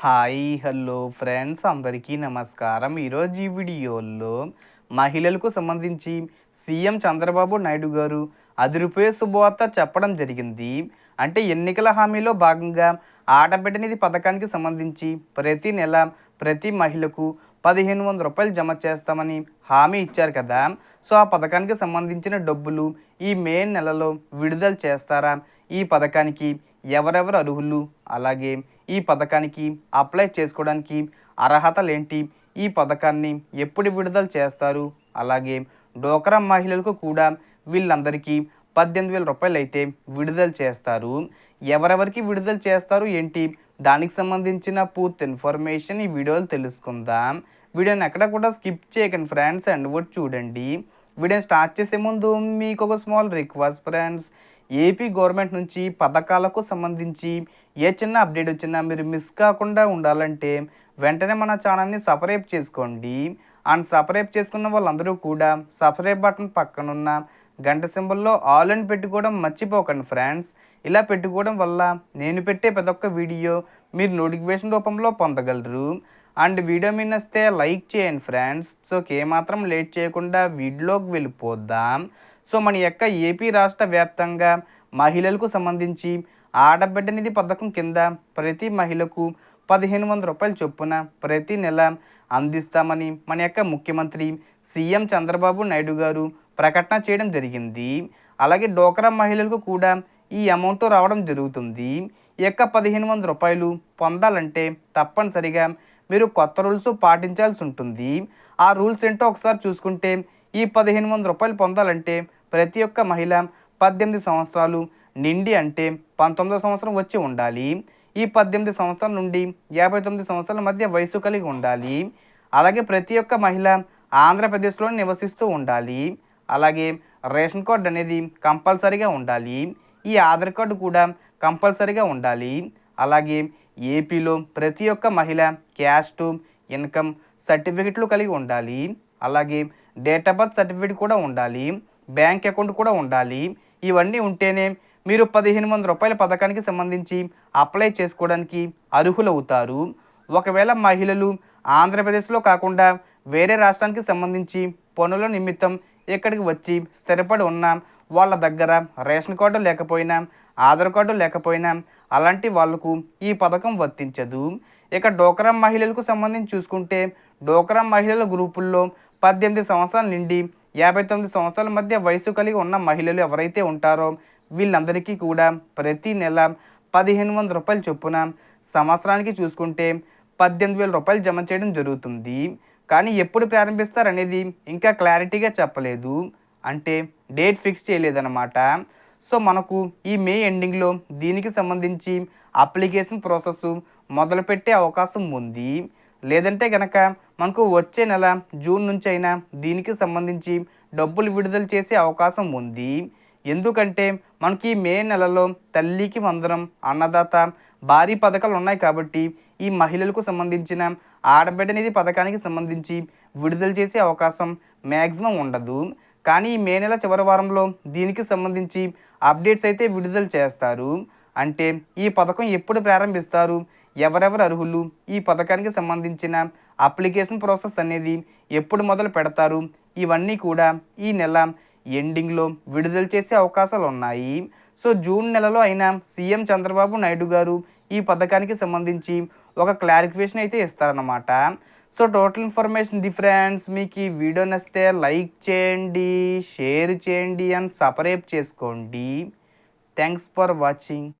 Hi hello friends అందరికీ నమస్కారం. ఈరోజు ఈ వీడియోలో మహిళలకు సంబంధించి సీఎం చంద్రబాబు నాయుడు గారు అదిరిపోయే శుభవార్త చెప్పడం జరిగింది. అంటే ఎన్నికల హామీలో భాగంగా ఆడబిడ్డనిధి పథకానికి సంబంధించి ప్రతి నెల ప్రతి మహిళకు పదిహేను వందల రూపాయలు జమ చేస్తామని హామీ ఇచ్చారు కదా. సో ఆ పథకానికి సంబంధించిన డబ్బులు ఈ మే నెలలో విడుదల చేస్తారా? ఈ పథకానికి ఎవరెవరు అర్హులు? అలాగే ఈ పథకానికి అప్లై చేసుకోవడానికి అర్హతలేంటి? ఈ పథకాన్ని ఎప్పుడు విడుదల చేస్తారు? అలాగే డోకరా మహిళలకు కూడా వీళ్ళందరికీ పద్దెనిమిది వేల రూపాయలు అయితే విడుదల చేస్తారు. ఎవరెవరికి విడుదల చేస్తారు ఏంటి? దానికి సంబంధించిన పూర్తి ఇన్ఫర్మేషన్ ఈ వీడియోలో తెలుసుకుందాం. వీడియోని ఎక్కడ కూడా స్కిప్ చేయకండి ఫ్రెండ్స్ అండ్ కూడా చూడండి. వీడియోని స్టార్ట్ చేసే ముందు మీకు ఒక small request friends. AP government నుంచి పథకాలకు సంబంధించి ఏ చిన్న అప్డేట్ వచ్చినా మీరు మిస్ కాకుండా ఉండాలంటే వెంటనే మన ఛానల్ని సబ్స్క్రైబ్ చేసుకోండి. అండ్ సబ్స్క్రైబ్ చేసుకున్న వాళ్ళందరూ కూడా సబ్స్క్రైబ్ బటన్ పక్కనున్న గంట సింబల్లో ఆల్ అని పెట్టుకోవడం మర్చిపోకండి ఫ్రెండ్స్. ఇలా పెట్టుకోవడం వల్ల నేను పెట్టే ప్రతి ఒక్క వీడియో మీరు నోటిఫికేషన్ రూపంలో పొందగలరు. అండ్ వీడియో మీద వస్తే లైక్ చేయండి ఫ్రెండ్స్. సో ఏమాత్రం లేట్ చేయకుండా వీడియోకి వెళ్ళిపోద్దాం సో మన యొక్క ఏపీ రాష్ట్ర వ్యాప్తంగా మహిళలకు సంబంధించి ఆడబిడ్డ నిధి పథకం కింద ప్రతి మహిళకు పదిహేను వందల రూపాయల చొప్పున ప్రతి నెల అందిస్తామని మన యొక్క ముఖ్యమంత్రి సీఎం చంద్రబాబు నాయుడు గారు ప్రకటన చేయడం జరిగింది. అలాగే డోక్రా మహిళలకు కూడా ఈ అమౌంట్ రావడం జరుగుతుంది. ఈ యొక్క పదిహేను వందల రూపాయలు పొందాలంటే తప్పనిసరిగా మీరు కొత్త రూల్స్ పాటించాల్సి ఉంటుంది. ఆ రూల్స్ ఏంటో ఒకసారి చూసుకుంటే ఈ పదిహేను వందల రూపాయలు పొందాలంటే ప్రతి ఒక్క మహిళ పద్దెనిమిది సంవత్సరాలు నిండి అంటే పంతొమ్మిదో సంవత్సరం వచ్చి ఉండాలి. ఈ పద్దెనిమిది సంవత్సరాల నుండి యాభై తొమ్మిది సంవత్సరాల మధ్య వయసు కలిగి ఉండాలి. అలాగే ప్రతి ఒక్క మహిళ ఆంధ్రప్రదేశ్లో నివసిస్తూ ఉండాలి. అలాగే రేషన్ కార్డు అనేది కంపల్సరీగా ఉండాలి. ఈ ఆధార్ కార్డు కూడా కంపల్సరీగా ఉండాలి. అలాగే ఏపీలో ప్రతి ఒక్క మహిళ క్యాస్ట్ ఇన్కమ్ సర్టిఫికెట్లు కలిగి ఉండాలి. అలాగే డేట్ ఆఫ్ బర్త్ సర్టిఫికేట్ కూడా ఉండాలి. బ్యాంక్ అకౌంట్ కూడా ఉండాలి. ఇవన్నీ ఉంటేనే మీరు పదిహేను వందల రూపాయల పథకానికి సంబంధించి అప్లై చేసుకోవడానికి అర్హులవుతారు. ఒకవేళ మహిళలు ఆంధ్రప్రదేశ్లో కాకుండా వేరే రాష్ట్రానికి సంబంధించి పనుల నిమిత్తం ఇక్కడికి వచ్చి స్థిరపడి ఉన్న వాళ్ళ దగ్గర రేషన్ కార్డు లేకపోయినా ఆధార్ కార్డు లేకపోయినా అలాంటి వాళ్ళకు ఈ పథకం వర్తించదు. ఇక డోకరా మహిళలకు సంబంధించి చూసుకుంటే డోకరా మహిళల గ్రూపుల్లో పద్దెనిమిది సంవత్సరాల నుండి యాభై తొమ్మిది సంవత్సరాల మధ్య వయసు కలిగి ఉన్న మహిళలు ఎవరైతే ఉంటారో వీళ్ళందరికీ కూడా ప్రతి నెల పదిహేను వందల రూపాయలు చొప్పున సంవత్సరానికి చూసుకుంటే పద్దెనిమిది వేల రూపాయలు జమ చేయడం జరుగుతుంది. కానీ ఎప్పుడు ప్రారంభిస్తారనేది ఇంకా క్లారిటీగా చెప్పలేదు. అంటే డేట్ ఫిక్స్ చేయలేదన్నమాట. సో మనకు ఈ మే ఎండింగ్లో దీనికి సంబంధించి అప్లికేషన్ ప్రాసెస్ మొదలుపెట్టే అవకాశం ఉంది. లేదంటే కనుక మనకు వచ్చే నెల జూన్ నుంచి అయినా దీనికి సంబంధించి డబ్బులు విడుదల చేసే అవకాశం ఉంది. ఎందుకంటే మనకి మే నెలలో తల్లికి వందనం అన్నదాత భారీ పథకాలు ఉన్నాయి కాబట్టి ఈ మహిళలకు సంబంధించిన ఆడబిడ్డ నిధి పథకానికి సంబంధించి విడుదల చేసే అవకాశం మ్యాక్సిమం ఉండదు. కానీ ఈ మే నెల చివరి వారంలో దీనికి సంబంధించి అప్డేట్స్ అయితే విడుదల చేస్తారు. అంటే ఈ పథకం ఎప్పుడు ప్రారంభిస్తారు? ఎవరెవరు అర్హులు? ఈ పథకానికి సంబంధించిన అప్లికేషన్ ప్రాసెస్ అనేది ఎప్పుడు మొదలు పెడతారు? ఇవన్నీ కూడా ఈ నెల ఎండింగ్లో విడుదల చేసే అవకాశాలు ఉన్నాయి సో జూన్ నెలలో అయినా సీఎం చంద్రబాబు నాయుడు గారు ఈ పథకానికి సంబంధించి ఒక క్లారిఫికేషన్ అయితే ఇస్తారన్నమాట. So total information the friends మీకు ఈ వీడియో నచ్చితే లైక్ చేయండి షేర్ చేయండి అండ్ సపరేట్ చేసుకోండి. Thanks for watching.